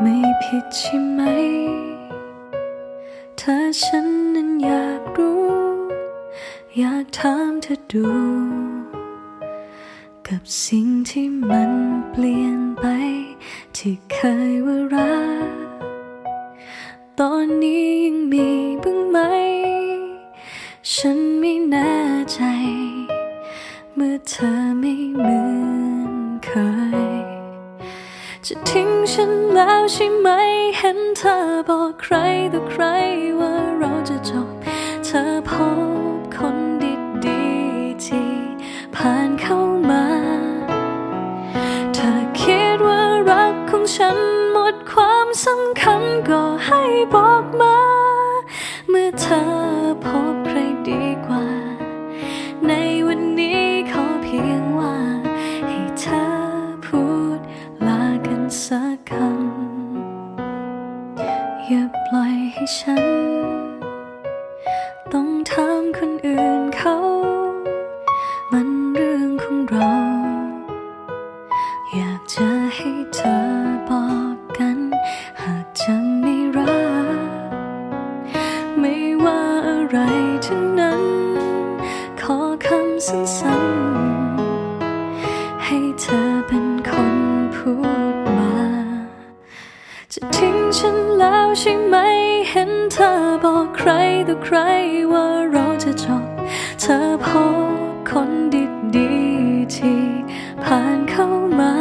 ไม่ผิดใช่ไหม ถ้าฉันนั้นอยากรู้ อยากถามเธอดู กับสิ่งที่มันเปลี่ยนไป ที่เคยว่ารัก ตอนนี้ยังมีบ้างไหม ฉันไม่แน่ใจ เมื่อเธอไม่เหมือนเคย จะทิ้งฉันแล้วใช่ไหม เห็นเธอบอกใครต่อใครว่าเราจะจบ เธอพบคนดีๆที่ผ่านเข้ามา เธอคิดว่ารักของฉันหมดความสำคัญก็ให้บอกมา เมื่อเธอ ฉัน ต้องถามคนอื่นเขา มันเรื่องของเรา อยากจะให้เธอบอกกัน หากจะไม่รัก ไม่ว่าอะไรทั้งนั้น ขอคำสั้น บอกใครต่อใครว่าเราจะจบเธอพบคนดีๆที่ผ่านเข้ามา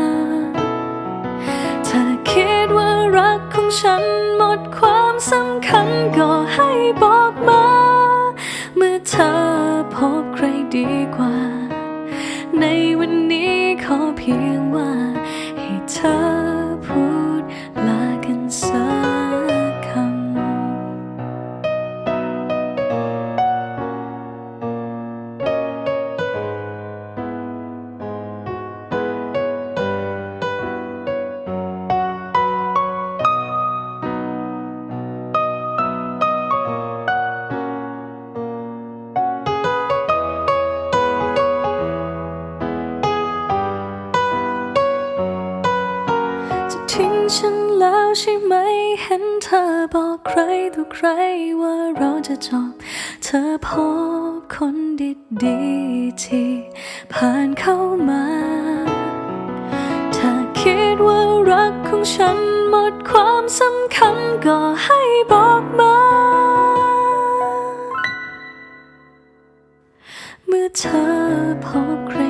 เธอคิดว่ารักของฉันหมดความสำคัญก็ให้บอกมา เมื่อเธอพบใครดีกว่า ในวันนี้ขอเพียงว่า ฉันแล้วใช่ไหม เห็นเธอบอกใครต่อใครว่าเราจะจบ เธอพบคนดีๆที่ผ่านเข้ามาถ้าคิดว่ารักของฉันหมดความสำคัญก็ให้บอกมา เมื่อเธอพบใคร